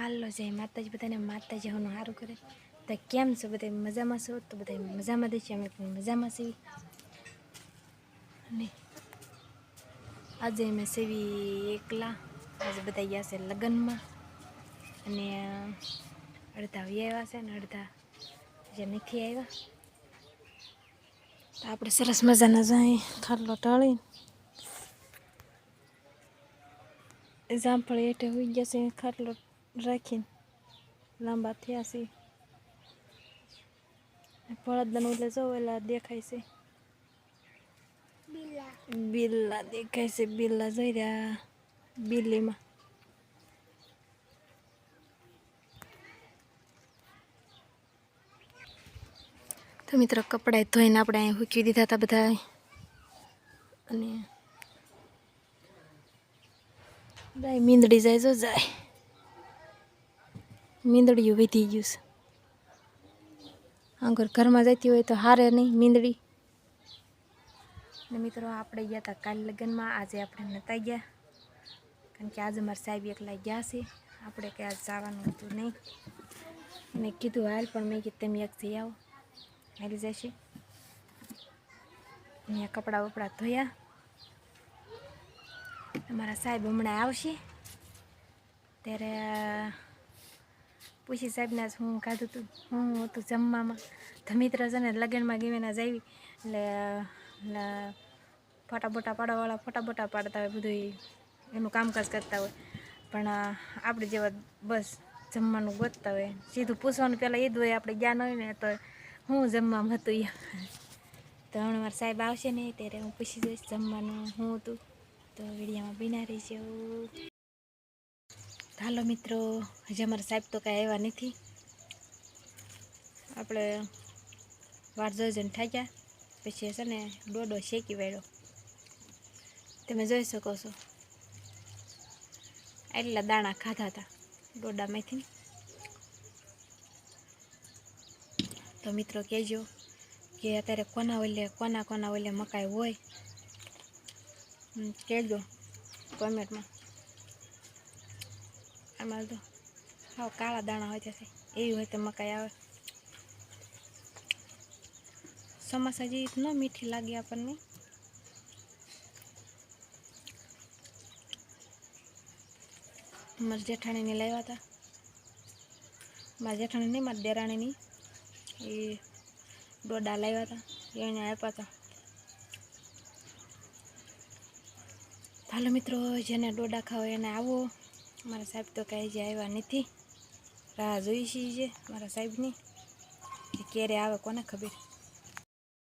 હાલો, જય માતાજી. બધાને માતાજી, હું સારું કરે. તો કેમ છો બધા મજામાં છો? તો બધા મજામાં દઈશું અમે પણ મજામાં સીવી અને આજે અમે સેવી એકલા. આજે બધા ગયા છે લગ્નમાં. અને અડધા વી આવ્યા છે ને અડધા જે નથી આવ્યા. તો આપણે સરસ મજાના જાય ખાટલો ટાળી જામફળ એટલે હોઈ ગયા છે ખાટલો રાખીને લાંબા થયા છે ફળદન એટલે જો એલા દેખાય છે બિલ્લા દેખાય છે બિલ્લા જોઈ રહ્યા બિલ્લીમાં તો મિત્રો કપડાં ધોઈને આપણે અહીં હૂકી દીધા હતા બધા અને મીંદડી જાય જો જાય મીંદડીયું વધી ગયું છે. આગળ ઘરમાં જતી હોય તો હારે નહીં, મીંદડી. ને મિત્રો, આપણે ગયા હતા કાલ લગ્નમાં. આજે આપણે નતા ગયા. કારણ કે આજે મારા સાહેબ એકલા ગયા છે. આપણે કે આજ જવાનું હતું નહીં. મેં કીધું હાલ, પણ મેં કીધું તમે એક જઈ આવો. હાલી જશે. અહીંયા કપડાં બપડા ધોયા. અમારા સાહેબ હમણાં આવશે. ત્યારે પૂછી સાહેબને જ હું ખાધું હતું હું હતું જમવામાં. તો મિત્ર છે ને લગ્નમાં ગીવેના જાવી એટલે એટલે ફોટા બોટા પાડવાવાળા ફોટા બોટા પાડતા હોય બધું એનું કામકાજ કરતા હોય. પણ આપણે જેવા બસ જમવાનું ગોતતા હોય. સીધું પૂછવાનું પહેલાં એ જ હોય, આપણે જ્ઞાન હોય ને, તો હું જમવામાં હતું એ તો હમણાં મારા સાહેબ આવશે ને, ત્યારે હું પૂછી જઈશ જમવાનું, હું હતું તો વિડીયામાં બિના રહી છે હાલો મિત્રો, હજી અમારા સાહેબ તો કાંઈ આવ્યા નથી. આપણે વાર જોઈને થાક્યા પછી છે ને ડોડો શેકી વાળ્યો. તમે જોઈ શકો છો. એટલા દાણા ખાધા હતા ડોડામાંથી તો મિત્રો કહેજો કે અત્યારે કોના ઓલે, કોના કોના ઓલે મકાઈ હોય. કહેજો કોમેન્ટમાં. આમાં તો હા કાળા દાણા હોય છે, એવી હોય તો મકાઈ આવે. સમોસા જેવી ન મીઠી લાગે આપણને. મારા જેઠાણીને લાવ્યા હતા. મારા જેઠાણી નહીં, મારા દેરાણીની. એ ડોડા લાવ્યા હતા એને આપ્યા હતા. હાલો મિત્રો, જેને ડોડા ખાવા એને આવો. મારા સાહેબ તો કાંઈ જે આવ્યા નથી. રાહ જોઈ જે મારા સાહેબની. ક્યારે આવે કોને ખબર.